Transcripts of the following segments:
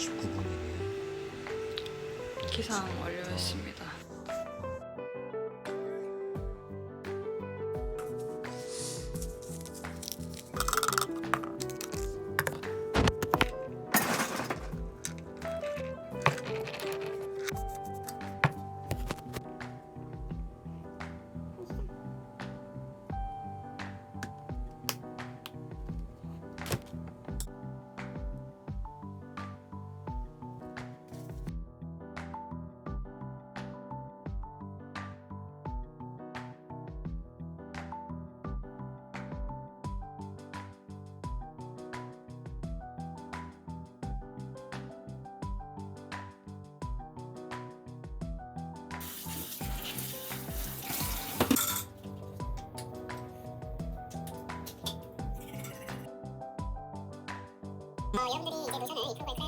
29분이네. 기상 완료했습니다. 어, 여러분들이 이제 노션을 이 프로그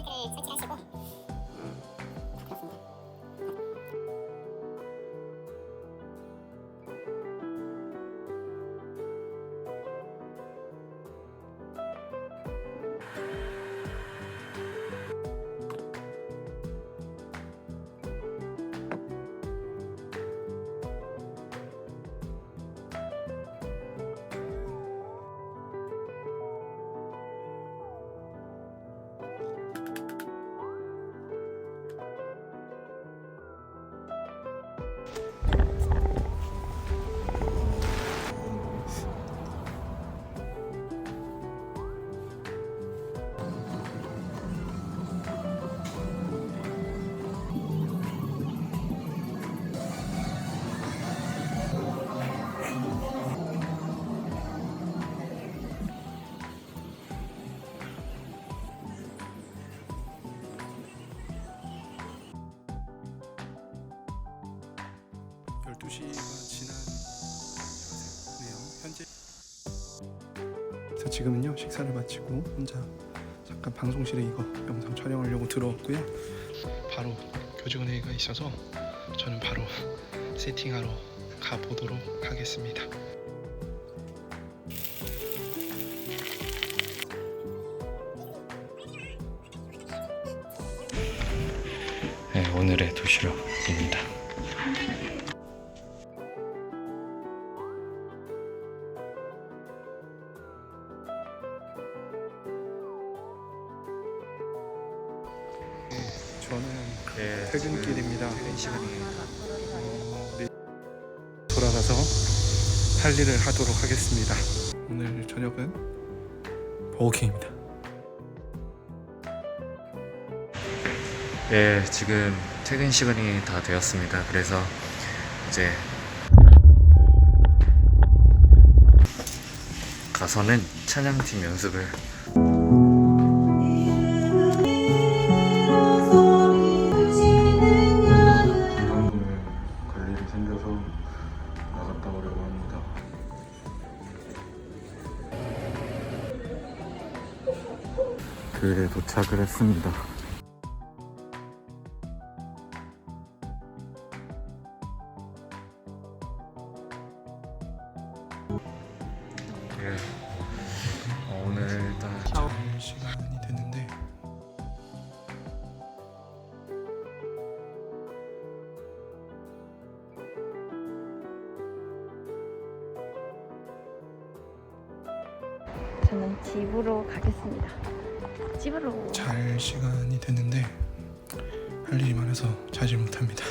12시가 지난 네요 현재. 그래서 지금은요 식사를 마치고 혼자 잠깐 방송실에 이거 영상 촬영하려고 들어왔고요. 바로 교직원 회의가 있어서 저는 바로 세팅하러 가보도록 하겠습니다. 네, 오늘의 도시락입니다. 저는 네, 퇴근길입니다. 퇴근. 어, 네. 돌아가서 할 일을 하도록 하겠습니다. 오늘 저녁은 버거킹입니다. 네, 지금 퇴근 시간이 다 되었습니다. 그래서 이제 가서는 찬양팀 연습을 교일에 도착을 했습니다. 예. 어, 오늘 일단 잘 시간이 됐는데 저는 집으로 가겠습니다. 집으로. 잘 시간이 됐는데 할 일이 많아서 자질 못합니다.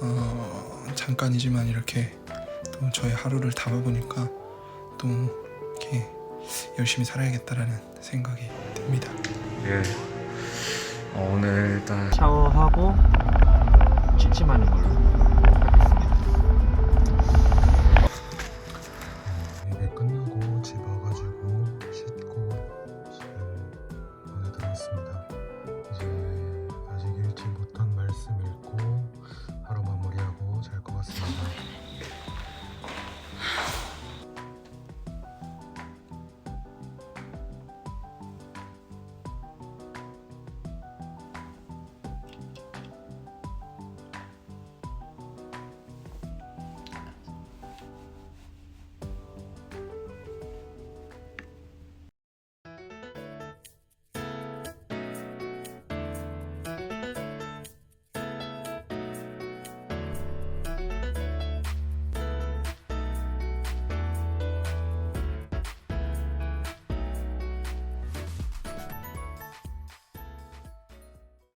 어, 잠깐이지만 이렇게 또 저의 하루를 담아보니까 또 이렇게 열심히 살아야겠다라는 생각이 듭니다. 예. 어, 오늘 일단 샤워하고 취침하는 걸로